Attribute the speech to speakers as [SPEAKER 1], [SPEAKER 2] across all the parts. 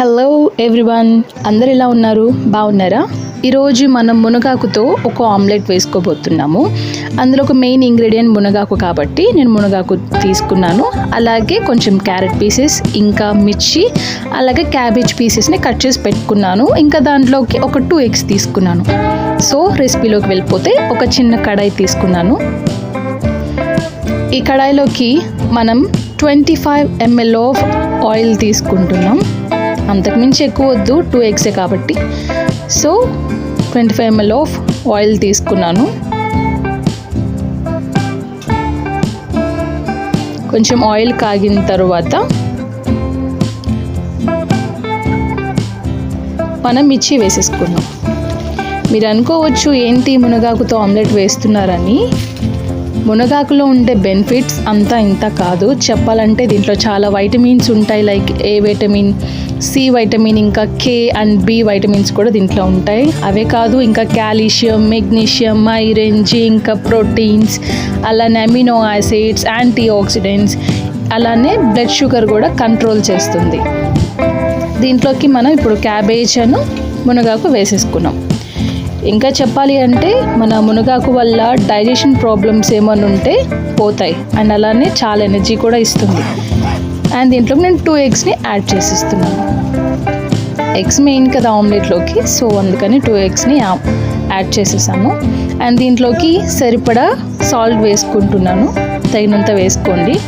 [SPEAKER 1] Hello everyone అందరు ఎలా ఉన్నారు? బాగున్నారా? ఈరోజు మనం మునగాకుతో ఒక ఆమ్లెట్ వేసుకోబోతున్నాము. అందులో ఒక మెయిన్ ఇంగ్రీడియంట్ మునగాకు కాబట్టి నేను మునగాకు తీసుకున్నాను. అలాగే కొంచెం క్యారెట్ పీసెస్ ఇంకా మిర్చి అలాగే క్యాబేజ్ పీసెస్ని కట్ చేసి పెట్టుకున్నాను. ఇంకా దాంట్లోకి ఒక టూ ఎగ్స్ తీసుకున్నాను. సో రెసిపీలోకి వెళ్ళిపోతే ఒక చిన్న కడాయి తీసుకున్నాను. ఈ కడాయిలోకి మనం twenty five ML of oil తీసుకుంటున్నాం. అంతకుమించి ఎక్కువ వద్దు టూ ఎగ్సే కాబట్టి. So twenty five ML of oil తీసుకున్నాను. కొంచెం ఆయిల్ కాగిన తర్వాత మనం మిర్చి వేసేసుకున్నాం. మీరు అనుకోవచ్చు ఏంటి మునగాకుతో ఆమ్లెట్ వేస్తున్నారని. మునగాకులో ఉండే బెనిఫిట్స్ అంతా ఇంత కాదు. చెప్పాలంటే దీంట్లో చాలా వైటమిన్స్ ఉంటాయి. Like A vitamin C vitamin ఇంకా కే అండ్ బి వైటమిన్స్ కూడా దీంట్లో ఉంటాయి. అవే కాదు ఇంకా calcium magnesium iron zinc proteins అలానే అమినో యాసిడ్స్ యాంటీ ఆక్సిడెంట్స్ అలానే బ్లడ్ షుగర్ కూడా కంట్రోల్ చేస్తుంది. దీంట్లోకి మనం ఇప్పుడు క్యాబేజ్ అను మునగాకు వేసేసుకున్నాం. ఇంకా చెప్పాలి అంటే మన మునగాకు వల్ల డైజెషన్ ప్రాబ్లమ్స్ ఏమైనా ఉంటే పోతాయి. అండ్ అలానే చాలా ఎనర్జీ కూడా ఇస్తుంది. అండ్ దీంట్లో నేను టూ ఎగ్స్ని యాడ్ చేసిస్తున్నాను. ఎగ్స్ మెయిన్ కదా ఆమ్లెట్లోకి. సో అందుకని టూ ఎగ్స్ని యాడ్ చేసేసాను అండ్ దీంట్లోకి సరిపడా సాల్ట్ వేసుకుంటున్నాను. తగినంత వేసుకోండి.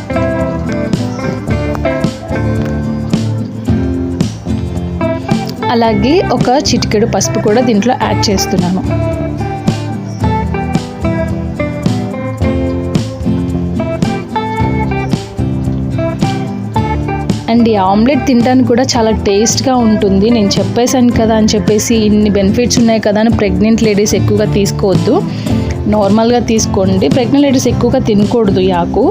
[SPEAKER 1] అలాగే ఒక చిటికెడు పసుపు కూడా దీంట్లో యాడ్ చేస్తున్నాను. అండ్ ఈ ఆమ్లెట్ తినడానికి కూడా చాలా టేస్ట్గా ఉంటుంది. నేను చెప్పేశాను కదా అని చెప్పేసి ఇన్ని బెనిఫిట్స్ ఉన్నాయి కదా అని ప్రెగ్నెంట్ లేడీస్ ఎక్కువగా తీసుకోవద్దు. నార్మల్గా తీసుకోండి. ప్రెగ్నెంట్ లేడీస్ ఎక్కువగా తినకూడదు యాకు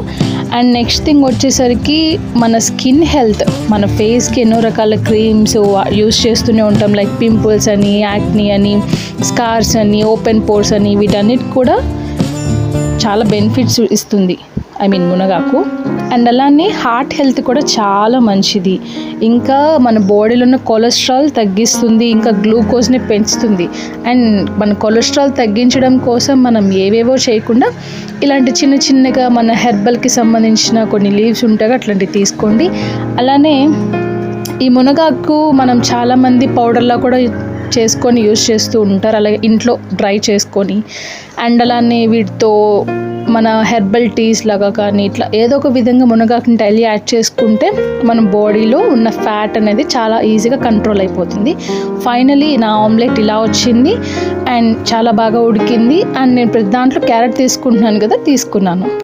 [SPEAKER 1] అండ్ నెక్స్ట్ థింగ్ వచ్చేసరికి మన స్కిన్ హెల్త్ మన ఫేస్కి ఎన్నో రకాల క్రీమ్స్ యూస్ చేస్తూనే ఉంటాం. లైక్ పింపుల్స్ అని యాక్ని అని స్కార్స్ అని ఓపెన్ పోర్స్ అని వీటన్నిటి కూడా చాలా బెనిఫిట్స్ ఇస్తుంది. ఐ మీన్ మునగాకు. అండ్ అలానే హార్ట్ హెల్త్ కూడా చాలా మంచిది. ఇంకా మన బాడీలో ఉన్న కొలెస్ట్రాల్ తగ్గిస్తుంది ఇంకా గ్లూకోజ్ని పెంచుతుంది. అండ్ మన కొలెస్ట్రాల్ తగ్గించడం కోసం మనం ఏవేవో చేయకుండా ఇలాంటి చిన్న చిన్నగా మన హెర్బల్కి సంబంధించిన కొన్ని లీవ్స్ ఉంటాయి అట్లాంటివి తీసుకోండి. అలానే ఈ మునగాకు మనం చాలామంది పౌడర్లా కూడా చేసుకొని యూజ్ చేస్తూ ఉంటారు. అలాగే ఇంట్లో డ్రై చేసుకొని. అండ్ అలానే వీటితో మన హెర్బల్ టీస్ లాగా కానీ ఇట్లా ఏదో ఒక విధంగా మునగాకుని డైలీ యాడ్ చేసుకుంటే మన బాడీలో ఉన్న ఫ్యాట్ అనేది చాలా ఈజీగా కంట్రోల్ అయిపోతుంది. ఫైనలీ నా ఆమ్లెట్ ఇలా వచ్చింది అండ్ చాలా బాగా ఉడికింది. అండ్ నేను ప్రతి దాంట్లో క్యారెట్ తీసుకుంటున్నాను కదా తీసుకున్నాను.